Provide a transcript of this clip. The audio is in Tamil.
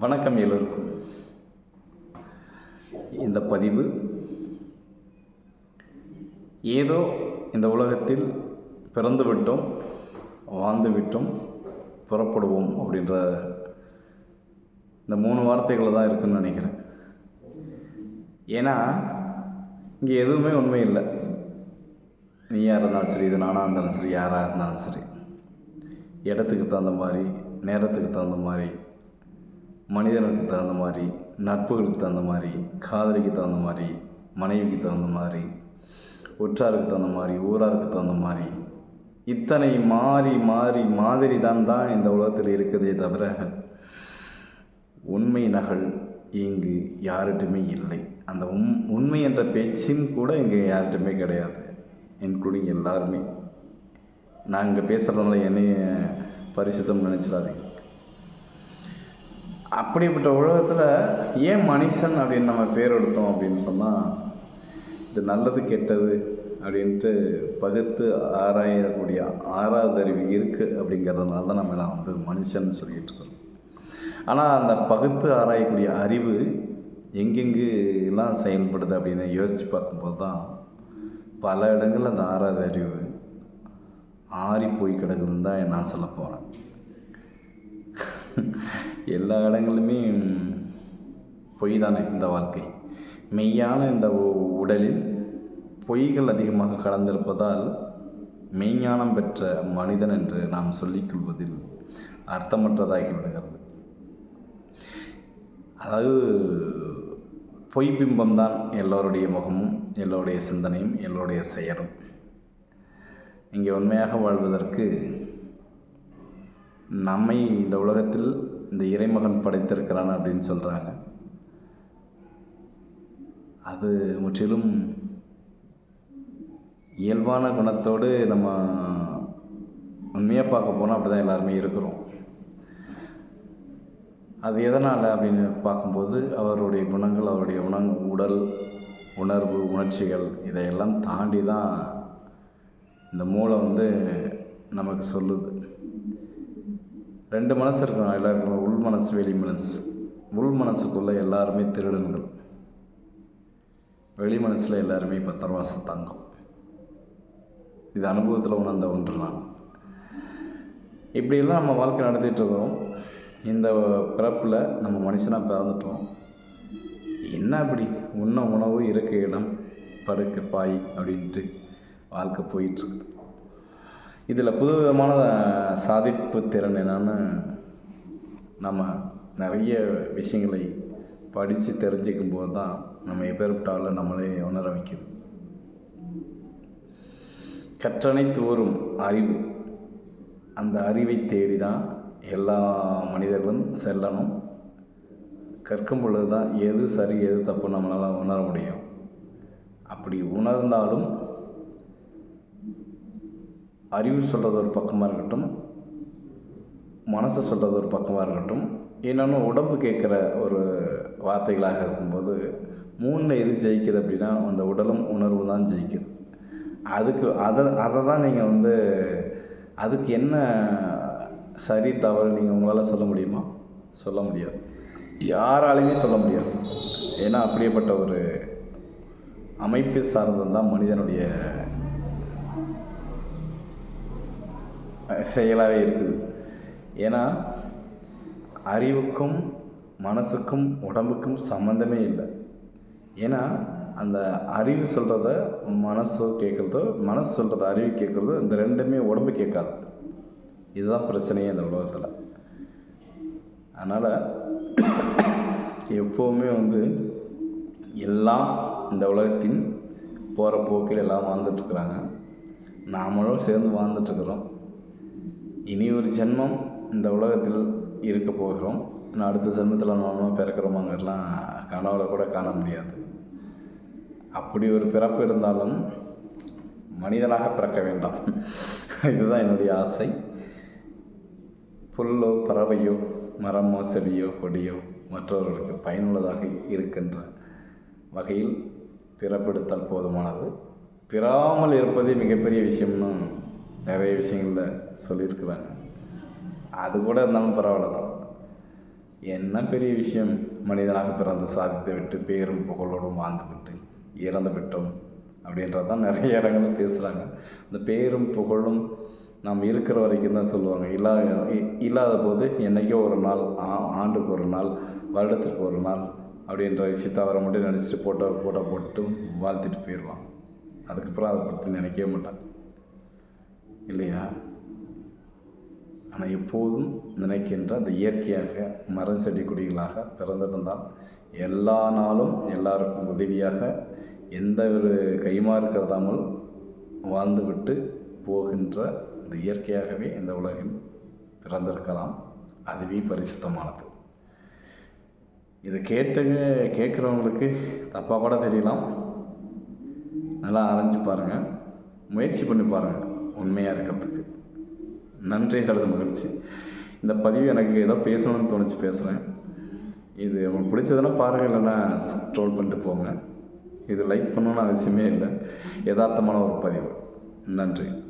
வணக்கம் எல்லோருக்கும். இந்த பதிவு ஏதோ இந்த உலகத்தில் பிறந்து விட்டோம் வாழ்ந்து விட்டோம் புறப்படுவோம் அப்படின்ற இந்த மூணு வார்த்தைகளை தான் இருக்குன்னு நினைக்கிறேன். ஏன்னா இங்கே எதுவுமே உண்மை இல்லை. நீயாக இருந்தாலும் சரி இது நானாக இருந்தாலும் சரி யாராக இருந்தாலும் சரி இடத்துக்கு தகுந்த மாதிரி நேரத்துக்கு தகுந்த மாதிரி மனிதனுக்கு தகுந்த மாதிரி நட்புகளுக்கு தகுந்த மாதிரி காதலிக்கு தகுந்த மாதிரி மனைவிக்கு தகுந்த மாதிரி உற்றாருக்கு தகுந்த மாதிரி ஊராருக்கு தகுந்த மாதிரி இத்தனை மாறி மாறி மாதிரி தான் தான் இந்த உலகத்தில் இருக்குதே தவிர உண்மை நகல் இங்கு யார்கிட்டுமே இல்லை. அந்த உம் உண்மை என்ற பேச்சும் கூட இங்கே யார்கிட்டுமே கிடையாது. இன்க்ளூடிங் எல்லாருமே. நான் இங்கே பேசுகிறதுனால என்னைய பரிசுத்தம் நினச்சிடாதீங்க. அப்படிப்பட்ட உலகத்தில் ஏன் மனுஷன் அப்படின்னு நம்ம பேர் எடுத்தோம் அப்படின்னு சொன்னால் இது நல்லது கெட்டது அப்படின்ட்டு பகுத்து ஆராயக்கூடிய ஆறாவது அறிவு இருக்குது அப்படிங்கிறதுனால தான் நம்ம எல்லாம் வந்து மனுஷன் சொல்லிகிட்டு இருக்கோம். ஆனால் அந்த பகுத்து ஆராயக்கூடிய அறிவு எங்கெங்கு எல்லாம் செயல்படுது அப்படின்னு யோசித்து பார்க்கும்போது தான் பல இடங்களில் அந்த ஆறாவது அறிவு ஆறி போய் கிடக்குதுன்னு தான் நான் சொல்ல போகிறேன் எல்லா இடங்களுமே பொய் தானே இந்த வாழ்க்கை. மெய்யான இந்த உ- உடலில் பொய்கள் அதிகமாக கலந்திருப்பதால் மெய்ஞானம் பெற்ற மனிதன் என்று நாம் சொல்லிக்கொள்வதில் அர்த்தமற்றதாகி விடுகிறது அதாவது பொய் பிம்பம்தான் எல்லோருடைய முகமும் எல்லோருடைய சிந்தனையும் எல்லோருடைய செயலும். இங்கே உண்மையாக வாழ்வதற்கு நம்மை இந்த உலகத்தில் இந்த இறைமகன் படைத்திருக்கிறான் அப்படின்னு சொல்கிறாங்க அது முற்றிலும் இயல்பான குணத்தோடு நம்ம உண்மையாக பார்க்க போனால் அப்படி தான் எல்லாருமே இருக்கிறோம். அது எதனால் அப்படின்னு பார்க்கும்போது அவருடைய குணங்கள் அவருடைய உணங் உடல் உணர்வு உணர்ச்சிகள் இதையெல்லாம் தாண்டி தான் இந்த மூளை வந்து நமக்கு சொல்லுது. ரெண்டு மனசு இருக்கணும் எல்லாருக்கும் உள் மனசு வெளி மனசு. உள் மனசுக்குள்ளே எல்லாருமே திருடன்கள். வெளி மனசில் எல்லாருமே இப்போ பத்திரவாசம் தங்கம். இது அனுபவத்தில் உணர்ந்த ஒன்று நான் இப்படியெல்லாம் நம்ம வாழ்க்கை நடத்திட்டு இருக்கிறோம் இந்த பிறப்பில் நம்ம மனுஷனாக பிறந்துட்டோம். என்ன அப்படி? உண்ண உணவு இருக்க இடம் படுக்க பாய் அப்படின்ட்டு வாழ்க்கை போயிட்டுருக்குது இதில் புதுவிதமான சாதிப்பு திறன் என்னென்னு நம்ம நிறைய விஷயங்களை படித்து தெரிஞ்சுக்கும் போது தான் நம்ம எப்பேற்பட்டாலும் நம்மளே உணர வைக்குது. கற்றனை தோறும் அறிவு. அந்த அறிவை தேடி தான் எல்லா மனிதர்களும் செல்லணும். கற்கும் பொழுது தான் எது சரி எது தப்பு நம்மளால் உணர முடியும். அப்படி உணர்ந்தாலும் அறிவு சொல்கிறது ஒரு பக்கமாக இருக்கட்டும் மனசு சொல்கிறது ஒரு பக்கமாக இருக்கட்டும் இன்னொன்று உடம்பு கேட்குற ஒரு வார்த்தைகளாக இருக்கும்போது மூணில் எது ஜெயிக்குது அப்படின்னா அந்த உடலும் உணர்வு தான் ஜெயிக்குது. அதுக்கு அதை அதை தான் நீங்கள் வந்து அதுக்கு என்ன சரி தவறு நீங்கள் உங்களால் சொல்ல முடியுமா? சொல்ல முடியாது. யாராலையுமே சொல்ல முடியாது. ஏன்னா அப்படியேப்பட்ட ஒரு அமைப்பு சார்ந்தது தான் மனிதனுடைய செயலாகவே இருக்குது ஏன்னா அறிவுக்கும் மனசுக்கும் உடம்புக்கும் சம்மந்தமே இல்லை. ஏன்னா அந்த அறிவு சொல்கிறத மனசோ கேட்குறதோ மனசு சொல்கிறத அறிவு கேட்குறதோ இந்த ரெண்டுமே உடம்பு கேட்காது. இதுதான் பிரச்சனையே இந்த உலகத்தில். அதனால் எப்போவுமே வந்து எல்லாம் இந்த உலகத்தின் போகிற போக்கில் எல்லாம் வாழ்ந்துட்டுருக்குறாங்க நாமளும் சேர்ந்து வாழ்ந்துட்டுருக்குறோம் இனி ஒரு ஜென்மம் இந்த உலகத்தில் இருக்க போகிறோம். இன்னும் அடுத்த ஜென்மத்தில் நம்ம பிறக்கிறோமாங்கிறலாம் கனவுல கூட காண முடியாது. அப்படி ஒரு பிறப்பு இருந்தாலும் மனிதனாக பிறக்க வேண்டாம். இதுதான் என்னுடைய ஆசை. புல்லோ பறவையோ மரமோ செடியோ கொடியோ மற்றவர்களுக்கு பயனுள்ளதாக இருக்கின்ற வகையில் பிறப்பெடுத்தால் போதுமானது. பிறாமல் இருப்பதே மிகப்பெரிய விஷயம்னு நிறைய விஷயங்களில் சொல்லியிருக்கிறாங்க அது கூட இருந்தாலும் பரவாயில்ல தான். என்ன பெரிய விஷயம்? மனிதனாக பிறந்து சாதித்து விட்டு பேரும் புகழோடும் வாழ்ந்து விட்டு இறந்து விட்டோம் அப்படின்றது தான் நிறைய இடங்கள் பேசுகிறாங்க இந்த பேரும் புகழும் நாம் இருக்கிற வரைக்கும் தான் சொல்லுவாங்க. இல்லா இ- இல்லாத போது என்றைக்கோ ஒரு நாள் ஆ- ஆண்டுக்கு ஒரு நாள் வருடத்திற்கு ஒரு நாள் அப்படின்ற விஷயத்த அவரை மட்டும் நினச்சிட்டு போட்டோ போட்டோ போட்டு வாழ்த்திட்டு போயிடுவான். அதுக்கப்புறம் அதை பற்றி நினைக்கவே மாட்டான். இல்லையா? ஆனால் எப்போதும் நினைக்கின்ற அந்த இயற்கையாக மரம் செடி கொடிகளாக பிறந்திருந்தால் எல்லா நாளும் எல்லாருக்கும் உதவியாக எந்த ஒரு கைமாறு கருதாமல் வாழ்ந்துவிட்டு போகின்ற இந்த இயற்கையாகவே இந்த உலகில் பிறந்திருக்கலாம். அதுவே பரிசுத்தமானது. இதை கேட்டு கேட்குறவங்களுக்கு தப்பாக கூட தெரியலாம். நல்லா அரைஞ்சு பாருங்கள் முயற்சி பண்ணி பாருங்கள் உண்மையாக இருக்கிறதுக்கு. நன்றி கலந்த மகிழ்ச்சி. இந்த பதிவு எனக்கு ஏதோ பேசணும்னு தோணுச்சு பேசுகிறேன் இது உங்களுக்கு பிடிச்சதுன்னா பாருங்கள் இல்லைன்னா ட்ரோல் பண்ணிட்டு போங்க. இது லைக் பண்ணணும்னு அவசியமே இல்லை. யதார்த்தமான ஒரு பதிவு. நன்றி.